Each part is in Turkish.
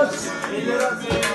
Yavaş.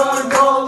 on, go.